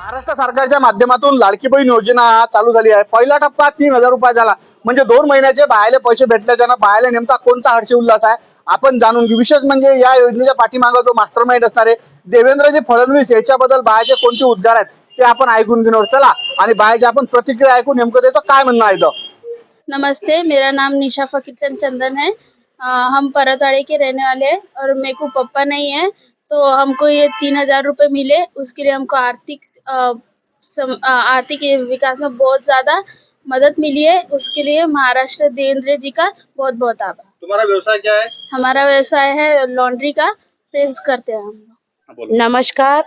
महाराष्ट्र सरकारच्या माध्यमातून लाडकी बहीण योजना चालू झाली आहे. पहिला टप्पा तीन हजार रुपये झाला. म्हणजे दोन महिन्याचे बायाले पैसे भेटल्याच्या बायाला नेमका कोणता हर्षी उल्हास आहे? आपण जाणून घेऊ. विशेष म्हणजे या योजनेच्या पाठीमागं जो मास्टर माइंड असणारे देवेंद्रजी फडणवीस याच्याबद्दल बायाचे कोणते उद्गार आहेत ते आपण ऐकून घेणार. चला आणि बाहेरचे आपण प्रतिक्रिया ऐकून नेमकं त्याचं काय म्हणणं आहे नमस्ते मेरा नाम निशा फकीरचंद चंदन है. हम परतवाड़े के रहने वाले हैं और मेरे को पप्पा नहीं है तो हमको ये तीन हजार रुपये मिले उसके लिए हमको आर्थिक अ, सम, अ, आर्थिक विकास में बहुत ज़्यादा मदद मिली है। उसके लिए महाराष्ट्र देवेंद्र जी का बहुत बहुत आभार। तुम्हारा व्यवसाय क्या है? हमारा व्यवसाय है लॉन्ड्री का। प्रेस करते हैं हम नमस्कार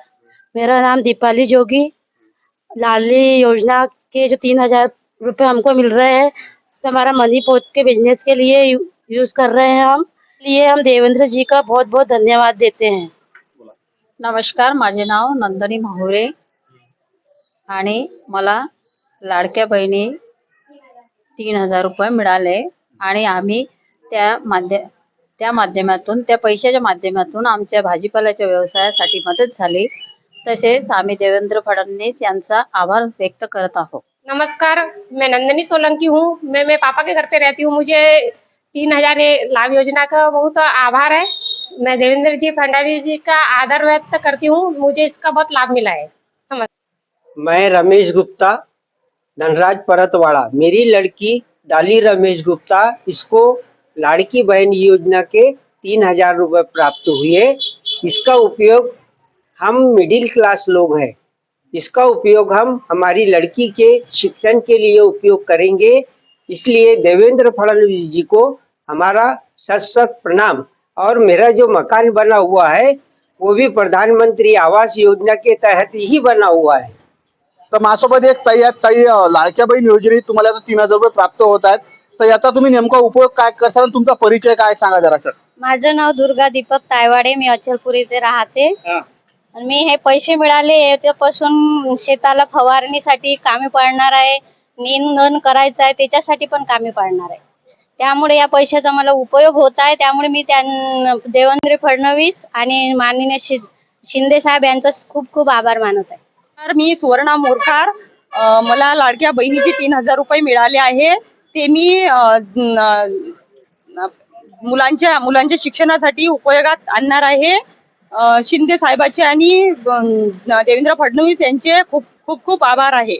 मेरा नाम दीपाली जोगी। लाडली योजना के जो तीन हज़ार रुपये हमको मिल रहे हैं उसमें हमारा मनी पोत के बिज़नेस के लिए यू- यूज़ कर रहे हैं हम। लिए हम देवेंद्र जी का बहुत बहुत धन्यवाद देते हैं। नमस्कार माझे नाव नंदनी माहुरे। आणि मला लाडक्या बहिणी तीन हजार रुपये मिळाले. आणि आम्ही त्या माध्य त्या माध्यमातून त्या पैशाच्या माध्यमातून आमच्या भाजीपाल्याच्या व्यवसायासाठी मदत झाली. तसेच आम्ही देवेंद्र फडणवीस यांचा आभार व्यक्त करत आहोत. नमस्कार. मैं नंदनी सोलंकी हूँ. मैं मेरे पापा के घर पे रहती हूँ. मुझे तीन हजार लाभ योजना का बहुत आभार है. मैं देवेंद्र जी फडणवीस जी का आदर व्यक्त करती हूँ. मुझे इसका बहुत लाभ मिला है। मैं रमेश गुप्ता, धनराज परतवाड़ा। मेरी लड़की डाली रमेश गुप्ता, इसको लाड़की बहन योजना के तीन हज़ार रुपये प्राप्त हुए। इसका उपयोग हम मिडिल क्लास लोग हैं। इसका उपयोग हम हमारी लड़की के शिक्षण के लिए उपयोग करेंगे। इसलिए देवेंद्र फडणवीस जी को हमारा सत सत प्रणाम। और मेरा जो मकान बना हुआ है, वो भी प्रधानमंत्री आवास योजना के तहत ही बना हुआ है। तर माझ्यासोबत एक ताई आहेत. ताई लाडक्या बहीण योजनेत तुम्हाला आता तीन हजार रुपये प्राप्त होत आहेत. तर याचा तुम्ही नेमका उपयोग काय करसाल आणि तुमचा परिचय काय सांगा जरा सर? माझं नाव दुर्गा दीपक तायवाडे मी अचलपूर इथे राहते. हा. आणि मी हे पैसे मिळाले याच्यापासून शेताला फवारणीसाठी कामी पडणार आहे. निंदन करायचं आहे त्याच्यासाठी पण कामी पडणार आहे. त्यामुळे या पैशाचा मला उपयोग होत आहे. त्यामुळे मी त्यां देवेंद्र फडणवीस आणि माननीय शि शिंदे साहेब यांचा खूप खूप आभार मानत आहे. मी सुवर्णा मोरखार. मला लाडक्या बहिणीचे तीन हजार रुपये मिळाले आहे. ते मी मुलांच्या मुलांच्या शिक्षणासाठी उपयोगात आणणार आहे. शिंदे साहेबाचे आणि देवेंद्र फडणवीस यांचे खूप खूप खूप आभार आहे.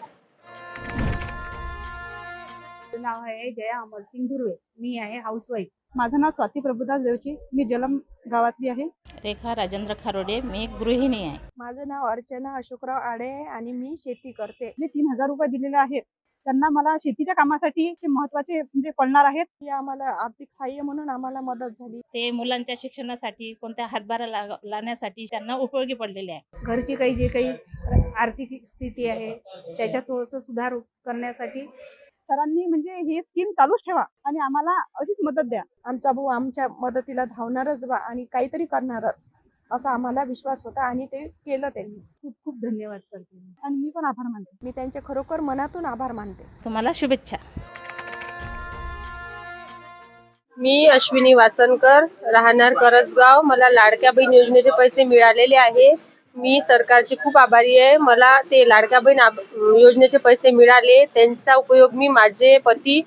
नाव आहे जया अमरसिंग धुर्वे. मी आहे हाऊसवाईफ माझं नाव स्वाती प्रभुदास देवची मी जलम गावातली आहे. रेखा राजेंद्र खारोडे. मी गृहिणी आहे. माझं नाव अर्चना अशोकराव आडे आहे आणि मी शेती करते. जे तीन हजार रुपये दिलेले आहेत त्यांना मला शेतीच्या कामासाठी ते महत्त्वाचे म्हणजे पडणार आहेत. की आम्हाला आर्थिक सहाय्य म्हणून आम्हाला मदत झाली. ते मुलांच्या शिक्षणासाठी कोणत्या हातभारा ला- लावण्यासाठी त्यांना उपयोगी पडलेले आहे. घरची काही जे काही आर्थिक स्थिती आहे त्याच्यात थोडंसं सुधार करण्यासाठी सरांनी म्हणजे ही स्कीम चालूच ठेवा आणि आम्हाला अशीच मदत द्या. आमचा भाऊ आमच्या मदतीला धावणारच बा आणि काहीतरी करणारच असा आम्हाला विश्वास होता आणि ते केलं त्यांनी खूप खूप धन्यवाद करते. आणि मी पण आभार मानते. मी त्यांचे खरोखर मनातून आभार मानते. तुम्हाला शुभेच्छा. मी अश्विनी वासनकर राहणार करजगाव मला लाडक्या बहीण योजनेचे पैसे मिळालेले आहे मी सरकारची खूप आभारी आहे. मला ते लाडक्या बहीण योजनेचे पैसे मिळाले. त्यांचा उपयोग मी माझे पती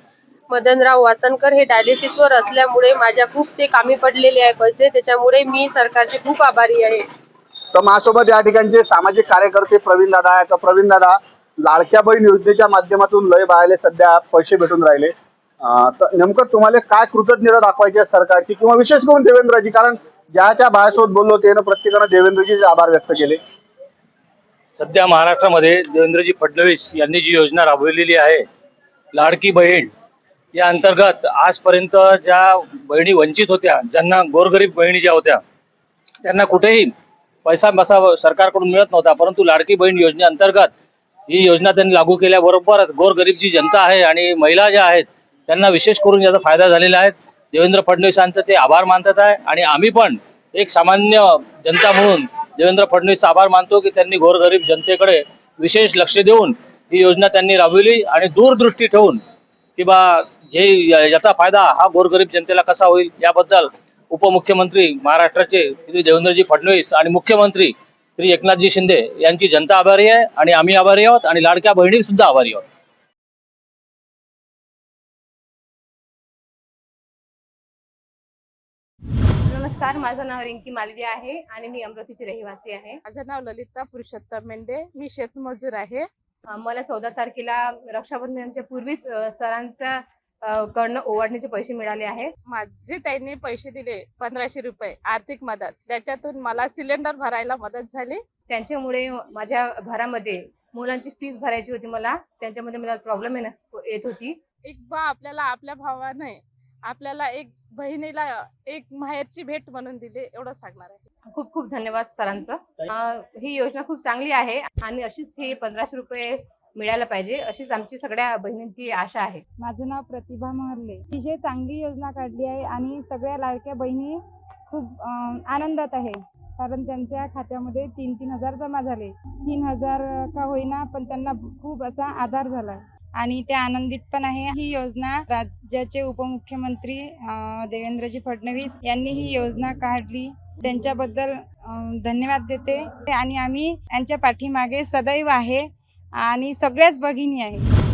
मदनराव वासनकर हे डायलिसिसवर असल्यामुळे माझ्या खूप ते कामी पडलेले आहे पैसे. त्याच्यामुळे मी सरकारचे खूप आभारी आहे. तर माझ्यासोबत या ठिकाणचे सामाजिक कार्यकर्ते प्रवीण दादा आहे तर प्रवीण दादा लाडक्या बहीण योजनेच्या माध्यमातून लय बायाले सध्या पैसे भेटून राहिले. तर नेमकं तुम्हाला काय कृतज्ञता दाखवायची आहे सरकारची किंवा विशेष करून देवेंद्रजी? कारण ज्या त्या बोललो त्यानं प्रत्येकानं देवेंद्रजीचे आभार व्यक्त केले. सध्या महाराष्ट्रामध्ये देवेंद्रजी फडणवीस यांनी जी योजना राबवलेली आहे लाडकी बहीण या अंतर्गत आजपर्यंत ज्या बहिणी वंचित होत्या ज्यांना गोरगरीब बहिणी ज्या होत्या त्यांना कुठेही पैसा बसा सरकारकडून मिळत नव्हता परंतु लाडकी बहीण योजनेअंतर्गत ही योजना त्यांनी लागू केल्याबरोबरच गोरगरीब जी जनता आहे आणि महिला ज्या आहेत त्यांना विशेष करून याचा फायदा झालेला आहे. देवेंद्र फडणवीसांचं ते आभार मानतात आहे. आणि आम्ही पण एक सामान्य जनता म्हणून देवेंद्र फडणवीसचा आभार मानतो की त्यांनी गोरगरीब जनतेकडे विशेष लक्ष देऊन ही योजना त्यांनी राबविली आणि दूरदृष्टी ठेवून की बा हे याचा फायदा हा गोरगरीब जनतेला कसा होईल याबद्दल उपमुख्यमंत्री महाराष्ट्राचे श्री देवेंद्रजी फडणवीस आणि मुख्यमंत्री श्री एकनाथजी शिंदे यांची जनता आभारी आहे आणि आम्ही आभारी आहोत आणि लाडक्या बहिणी सुद्धा आभारी आहोत. नमस्कार माझं नाव रिंकी मालवी आहे आणि मी अमरावतीची रहिवासी आहे. माझं नाव ललिता पुरुषोत्तम मेंढे मी शेतमजूर आहे. मला चौदा तारखेला रक्षाबंधनच्या पूर्वीच अं, कडनं ओवाळणीचे पैसे मिळाले आहे. माझे त्यांनी पैसे दिले पंधराशे रुपये आर्थिक मदत. त्याच्यातून मला सिलेंडर भरायला मदत झाली. त्यांच्यामुळे माझ्या घरामध्ये मुलांची फीस भरायची होती मला. त्यांच्यामध्ये मला प्रॉब्लेम येत होती. एक बा आपल्याला आपल्या भावाने आपल्याला एक बहिणीला एक माहेरची भेट म्हणून दिली एवढं सांगणार आहे. खूप खूप धन्यवाद सरांचं. ही योजना खूप चांगली आहे आणि अशीच हे पंधराशे रुपये मिळायला पाहिजे अशीच आमची सगळ्या बहिणींची आशा आहे. माझं नाव प्रतिभा महर्ले. अतिशय चांगली योजना काढली आहे आणि सगळ्या लाडक्या बहिणी खूप आनंदात आहे कारण त्यांच्या खात्यामध्ये तीन तीन हजार जमा झाले. तीन हजार का होईना पण त्यांना खूप असा आधार झाला आणि ते आनंदित पण आहे. ही योजना राज्याचे उपमुख्यमंत्री देवेंद्रजी फडणवीस यांनी ही योजना काढली. त्यांच्याबद्दल धन्यवाद देते. आणि आम्ही यांच्या पाठीमागे सदैव आहे आणि सगळ्याच भगिनी आहे.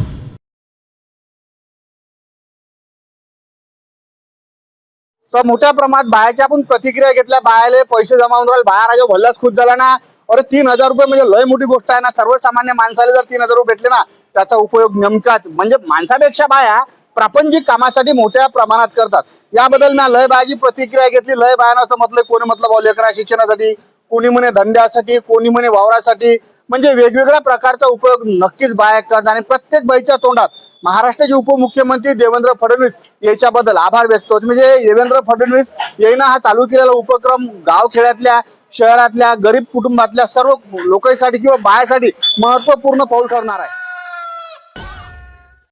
तर मोठ्या प्रमाणात बायाच्या पण प्रतिक्रिया घेतल्या. बायाले पैसे जमा राहिले. बाया राजा भल्लाच खुश झाला ना. अरे तीन हजार रुपये म्हणजे लय मोठी गोष्ट आहे ना. सर्वसामान्य माणसाला जर तीन हजार रुपये भेटले ना त्याचा उपयोग नेमकाच म्हणजे माणसापेक्षा बाया प्रापंचिक कामासाठी मोठ्या प्रमाणात करतात. याबद्दल ना लय बायाची प्रतिक्रिया घेतली. लय असं म्हटलं कोणी म्हटलं भाऊ लेकरा शिक्षणासाठी कोणी म्हणे धंद्यासाठी कोणी म्हणे वावरासाठी. म्हणजे वेगवेगळ्या प्रकारचा उपयोग नक्कीच बाया करतात आणि प्रत्येक बाईच्या तोंडात महाराष्ट्राचे उपमुख्यमंत्री देवेंद्र फडणवीस याच्याबद्दल आभार व्यक्त होत. म्हणजे देवेंद्र फडणवीस यांना हा चालू केलेला उपक्रम गाव खेड्यातल्या शहरातल्या गरीब कुटुंबातल्या सर्व लोकांसाठी किंवा बायासाठी महत्त्वपूर्ण पाऊल ठरणार आहे.